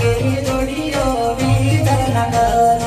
ಕೆರಿ ದುಡಿಯೋ ಬೀದನಗರ